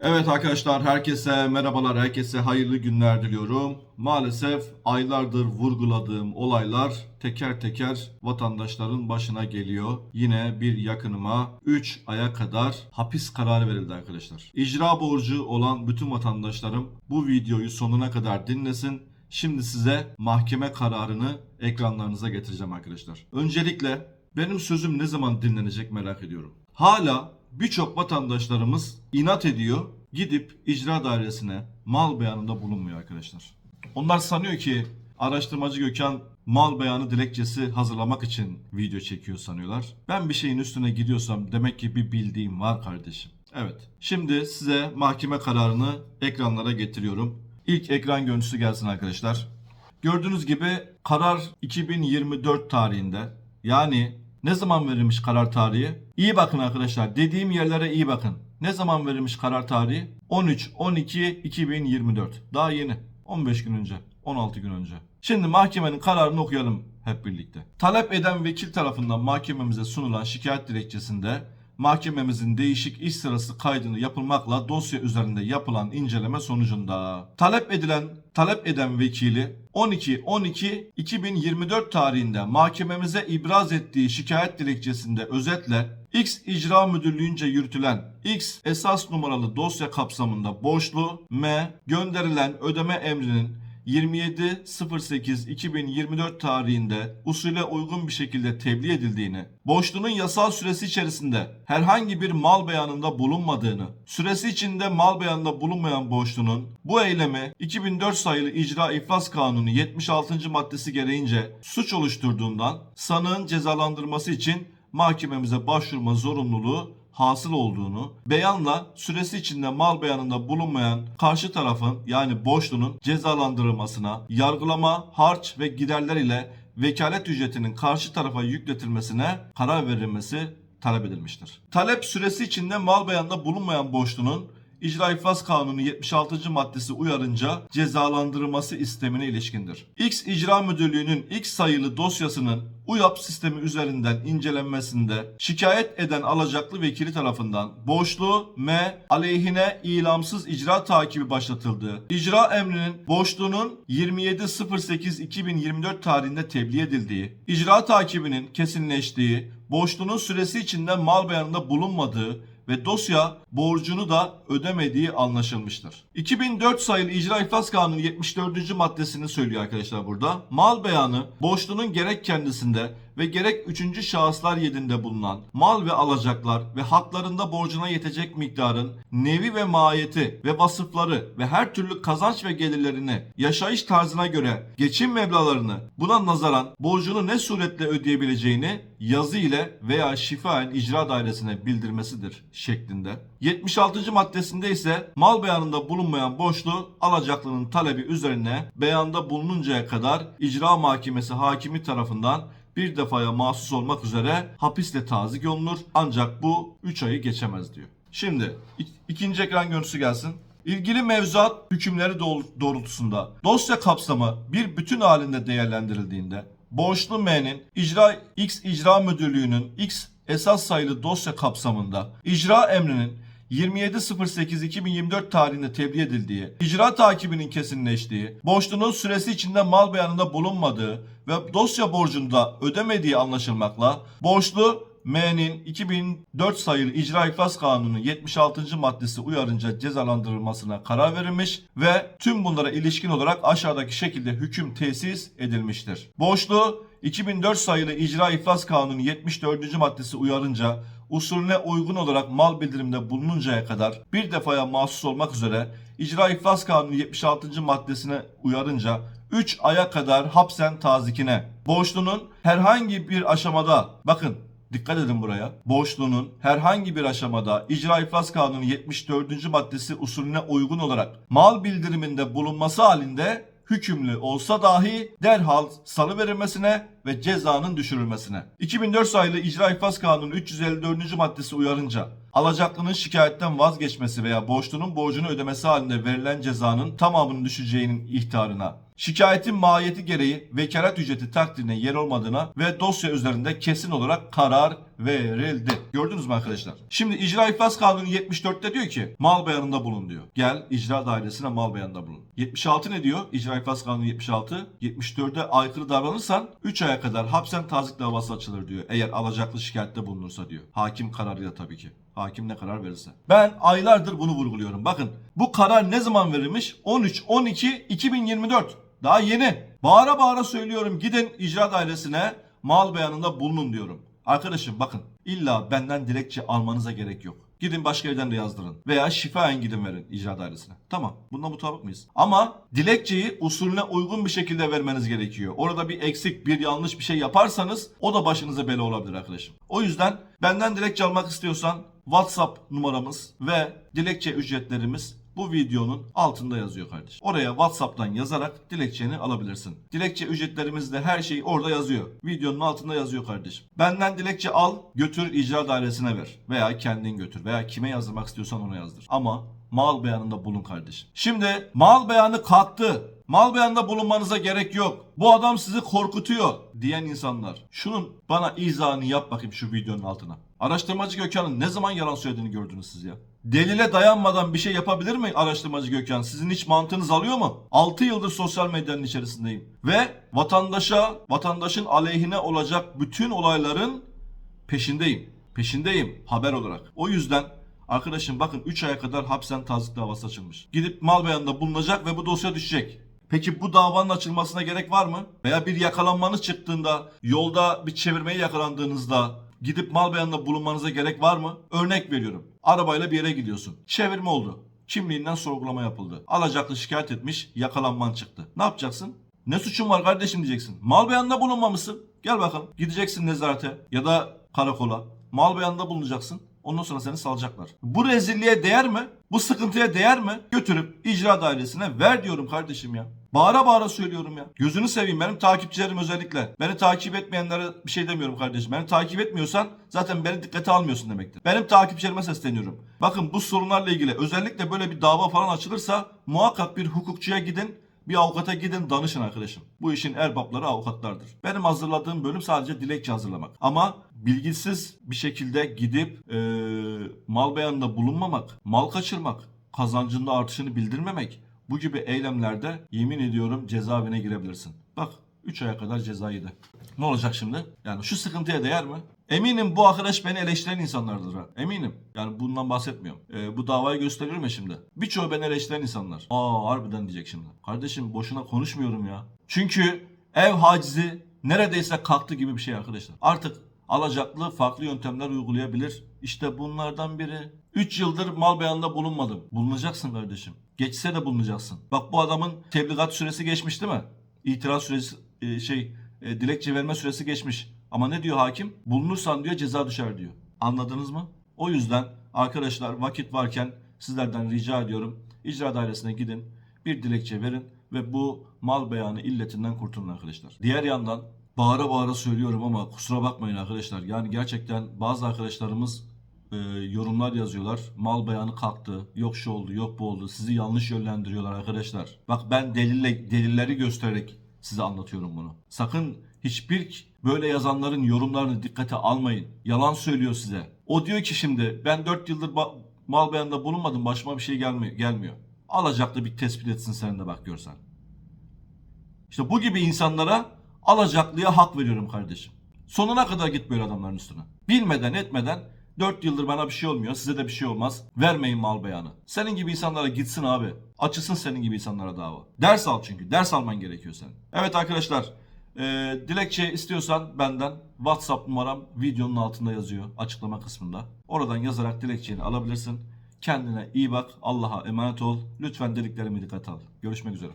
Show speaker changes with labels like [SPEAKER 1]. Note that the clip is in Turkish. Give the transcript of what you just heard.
[SPEAKER 1] Evet arkadaşlar herkese merhabalar, herkese hayırlı günler diliyorum. Maalesef aylardır vurguladığım olaylar teker teker vatandaşların başına geliyor. Yine bir yakınıma 3 aya kadar hapis kararı verildi arkadaşlar. İcra borcu olan bütün vatandaşlarım bu videoyu sonuna kadar dinlesin. Şimdi size mahkeme kararını ekranlarınıza getireceğim arkadaşlar. Öncelikle benim sözüm ne zaman dinlenecek merak ediyorum. Hala birçok vatandaşlarımız inat ediyor. Gidip icra dairesine mal beyanında bulunmuyor arkadaşlar. Onlar sanıyor ki araştırmacı Gökhan mal beyanı dilekçesi hazırlamak için video çekiyor sanıyorlar. Ben bir şeyin üstüne gidiyorsam demek ki bir bildiğim var kardeşim. Evet. Şimdi size mahkeme kararını ekranlara getiriyorum. İlk ekran görüntüsü gelsin arkadaşlar. Gördüğünüz gibi karar 2024 tarihinde. Yani ne zaman verilmiş karar tarihi? İyi bakın arkadaşlar. Dediğim yerlere iyi bakın. Ne zaman verilmiş karar tarihi? 13 12 2024. Daha yeni. 15 gün önce. 16 gün önce. Şimdi mahkemenin kararını okuyalım hep birlikte. Talep eden vekil tarafından mahkememize sunulan şikayet dilekçesinde mahkememizin değişik iş sırası kaydını yapılmakla dosya üzerinde yapılan inceleme sonucunda talep edilen talep eden vekili 12 12 2024 tarihinde mahkememize ibraz ettiği şikayet dilekçesinde özetle X icra müdürlüğünce yürütülen X esas numaralı dosya kapsamında borçlu M gönderilen ödeme emrinin 27.08.2024 tarihinde usule uygun bir şekilde tebliğ edildiğini, borçlunun yasal süresi içerisinde herhangi bir mal beyanında bulunmadığını, süresi içinde mal beyanında bulunmayan borçlunun bu eylemi 2004 sayılı İcra İflas Kanunu 76. maddesi gereğince suç oluşturduğundan sanığın cezalandırması için mahkememize başvurma zorunluluğu hasıl olduğunu, beyanla süresi içinde mal beyanında bulunmayan karşı tarafın yani borçlunun cezalandırılmasına, yargılama, harç ve giderler ile vekalet ücretinin karşı tarafa yükletilmesine karar verilmesi talep edilmiştir. Talep süresi içinde mal beyanında bulunmayan borçlunun İcra İflas Kanunu 76. maddesi uyarınca cezalandırılması istemine ilişkindir. X İcra Müdürlüğü'nün X sayılı dosyasının UYAP sistemi üzerinden incelenmesinde şikayet eden alacaklı vekili tarafından borçlu M aleyhine ilamsız icra takibi başlatıldı. İcra emrinin borçlunun 27.08.2024 tarihinde tebliğ edildiği, icra takibinin kesinleştiği, borçlunun süresi içinde mal beyanında bulunmadığı ve dosya borcunu da ödemediği anlaşılmıştır. 2004 sayılı İcra İflas Kanunu 74. maddesini söylüyor arkadaşlar burada. Mal beyanı borçlunun gerek kendisinde ve gerek üçüncü şahıslar yedinde bulunan mal ve alacaklar ve haklarında borcuna yetecek miktarın nevi ve mahiyeti ve vasıfları ve her türlü kazanç ve gelirlerini yaşayış tarzına göre geçim meblağlarını buna nazaran borcunu ne suretle ödeyebileceğini yazı ile veya şifaen icra dairesine bildirmesidir şeklinde. 76. maddesinde ise mal beyanında bulunmayan borçlu alacaklının talebi üzerine beyanda bulununcaya kadar icra mahkemesi hakimi tarafından bir defaya mahsus olmak üzere hapisle tazik olunur ancak bu 3 ayı geçemez diyor. Şimdi ik- ikinci ekran görüntüsü gelsin. İlgili mevzuat hükümleri doğ- doğrultusunda dosya kapsamı bir bütün halinde değerlendirildiğinde borçlu M'nin icra X icra müdürlüğünün X esas sayılı dosya kapsamında icra emrinin 27.08.2024 tarihinde tebliğ edildiği, icra takibinin kesinleştiği, borçlunun süresi içinde mal beyanında bulunmadığı ve dosya borcunda ödemediği anlaşılmakla borçlu M'nin 2004 sayılı İcra İflas Kanunu 76. maddesi uyarınca cezalandırılmasına karar verilmiş ve tüm bunlara ilişkin olarak aşağıdaki şekilde hüküm tesis edilmiştir. Borçlu 2004 sayılı İcra İflas Kanunu 74. maddesi uyarınca usulüne uygun olarak mal bildirimde bulununcaya kadar bir defaya mahsus olmak üzere İcra İflas Kanunu 76. maddesine uyarınca 3 aya kadar hapsen tazikine borçlunun herhangi bir aşamada bakın Dikkat edin buraya. Borçlunun herhangi bir aşamada İcra İflas Kanunu 74. maddesi usulüne uygun olarak mal bildiriminde bulunması halinde hükümlü olsa dahi derhal salı verilmesine ve cezanın düşürülmesine. 2004 sayılı İcra İflas Kanunu 354. maddesi uyarınca alacaklının şikayetten vazgeçmesi veya borçlunun borcunu ödemesi halinde verilen cezanın tamamının düşeceğinin ihtarına, şikayetin mahiyeti gereği vekalet ücreti takdirine yer olmadığına ve dosya üzerinde kesin olarak karar verildi. Gördünüz mü arkadaşlar? Şimdi İcra İflas Kanunu 74'te diyor ki mal beyanında bulun diyor. Gel icra dairesine mal beyanında bulun. 76 ne diyor? İcra İflas Kanunu 76. 74'e aykırı davranırsan 3 aya kadar hapsen tazik davası açılır diyor. Eğer alacaklı şikayette bulunursa diyor. Hakim kararıyla tabii ki. Hakim ne karar verirse. Ben aylardır bunu vurguluyorum. Bakın bu karar ne zaman verilmiş? 13 12 2024. Daha yeni. Bağıra bağıra söylüyorum gidin icra dairesine mal beyanında bulunun diyorum. Arkadaşım bakın illa benden dilekçe almanıza gerek yok. Gidin başka yerden de yazdırın. Veya şifayen gidin verin icra dairesine. Tamam. Bundan mutabık mıyız? Ama dilekçeyi usulüne uygun bir şekilde vermeniz gerekiyor. Orada bir eksik, bir yanlış bir şey yaparsanız o da başınıza bela olabilir arkadaşım. O yüzden benden dilekçe almak istiyorsan WhatsApp numaramız ve dilekçe ücretlerimiz bu videonun altında yazıyor kardeşim. Oraya WhatsApp'tan yazarak dilekçeni alabilirsin. Dilekçe ücretlerimiz de her şey orada yazıyor. Videonun altında yazıyor kardeşim. Benden dilekçe al, götür icra dairesine ver. Veya kendin götür. Veya kime yazdırmak istiyorsan ona yazdır. Ama mal beyanında bulun kardeşim. Şimdi mal beyanı kalktı. Mal beyanında bulunmanıza gerek yok. Bu adam sizi korkutuyor diyen insanlar. Şunun bana izahını yap bakayım şu videonun altına. Araştırmacı Gökhan'ın ne zaman yalan söylediğini gördünüz siz ya. Delile dayanmadan bir şey yapabilir mi araştırmacı Gökhan? Sizin hiç mantığınız alıyor mu? 6 yıldır sosyal medyanın içerisindeyim. Ve vatandaşa, vatandaşın aleyhine olacak bütün olayların peşindeyim. Peşindeyim haber olarak. O yüzden arkadaşım bakın 3 aya kadar hapsen tazik davası açılmış. Gidip mal beyanında bulunacak ve bu dosya düşecek. Peki bu davanın açılmasına gerek var mı? Veya bir yakalanmanız çıktığında, yolda bir çevirmeye yakalandığınızda gidip mal beyanında bulunmanıza gerek var mı? Örnek veriyorum. Arabayla bir yere gidiyorsun. Çevirme oldu. Kimliğinden sorgulama yapıldı. Alacaklı şikayet etmiş, yakalanman çıktı. Ne yapacaksın? Ne suçun var kardeşim diyeceksin. Mal beyanında bulunmamışsın. Gel bakalım. Gideceksin nezarete ya da karakola. Mal beyanında bulunacaksın. Ondan sonra seni salacaklar. Bu rezilliğe değer mi? Bu sıkıntıya değer mi? Götürüp icra dairesine ver diyorum kardeşim ya. Bağıra bağıra söylüyorum ya. Gözünü seveyim benim takipçilerim özellikle. Beni takip etmeyenlere bir şey demiyorum kardeşim. Beni takip etmiyorsan zaten beni dikkate almıyorsun demektir. Benim takipçilerime sesleniyorum. Bakın bu sorunlarla ilgili özellikle böyle bir dava falan açılırsa muhakkak bir hukukçuya gidin. Bir avukata gidin danışın arkadaşım. Bu işin erbapları avukatlardır. Benim hazırladığım bölüm sadece dilekçe hazırlamak. Ama bilgisiz bir şekilde gidip eee, mal beyanında bulunmamak, mal kaçırmak, kazancında artışını bildirmemek bu gibi eylemlerde yemin ediyorum cezaevine girebilirsin. Bak 3 aya kadar ceza. Ne olacak şimdi? Yani şu sıkıntıya değer mi? Eminim bu arkadaş beni eleştiren insanlardır ha. Eminim. Yani bundan bahsetmiyorum. Ee, bu davayı gösteriyorum ya şimdi. Birçoğu beni eleştiren insanlar. Aa harbiden diyecek şimdi. Kardeşim boşuna konuşmuyorum ya. Çünkü ev hacizi neredeyse kalktı gibi bir şey arkadaşlar. Artık alacaklı farklı yöntemler uygulayabilir. İşte bunlardan biri. 3 yıldır mal beyanında bulunmadım. Bulunacaksın kardeşim. Geçse de bulunacaksın. Bak bu adamın tebligat süresi geçmiş değil mi? İtiraz süresi e, şey e, dilekçe verme süresi geçmiş. Ama ne diyor hakim? Bulunursan diyor ceza düşer diyor. Anladınız mı? O yüzden arkadaşlar vakit varken sizlerden rica ediyorum. İcra dairesine gidin. Bir dilekçe verin ve bu mal beyanı illetinden kurtulun arkadaşlar. Diğer yandan bağıra bağıra söylüyorum ama kusura bakmayın arkadaşlar. Yani gerçekten bazı arkadaşlarımız e, yorumlar yazıyorlar. Mal beyanı kalktı. Yok şu oldu, yok bu oldu. Sizi yanlış yönlendiriyorlar arkadaşlar. Bak ben delille, delilleri göstererek size anlatıyorum bunu. Sakın hiçbir böyle yazanların yorumlarını dikkate almayın. Yalan söylüyor size. O diyor ki şimdi ben 4 yıldır mal beyanında bulunmadım. Başıma bir şey gelmiyor. gelmiyor. Alacaklı bir tespit etsin sen de bak görsen. İşte bu gibi insanlara alacaklıya hak veriyorum kardeşim. Sonuna kadar git böyle adamların üstüne. Bilmeden etmeden 4 yıldır bana bir şey olmuyor. Size de bir şey olmaz. Vermeyin mal beyanı. Senin gibi insanlara gitsin abi. Açılsın senin gibi insanlara dava. Ders al çünkü. Ders alman gerekiyor senin. Evet arkadaşlar. eee, dilekçe istiyorsan benden WhatsApp numaram videonun altında yazıyor. Açıklama kısmında. Oradan yazarak dilekçeni alabilirsin. Kendine iyi bak. Allah'a emanet ol. Lütfen dediklerimi dikkat al. Görüşmek üzere.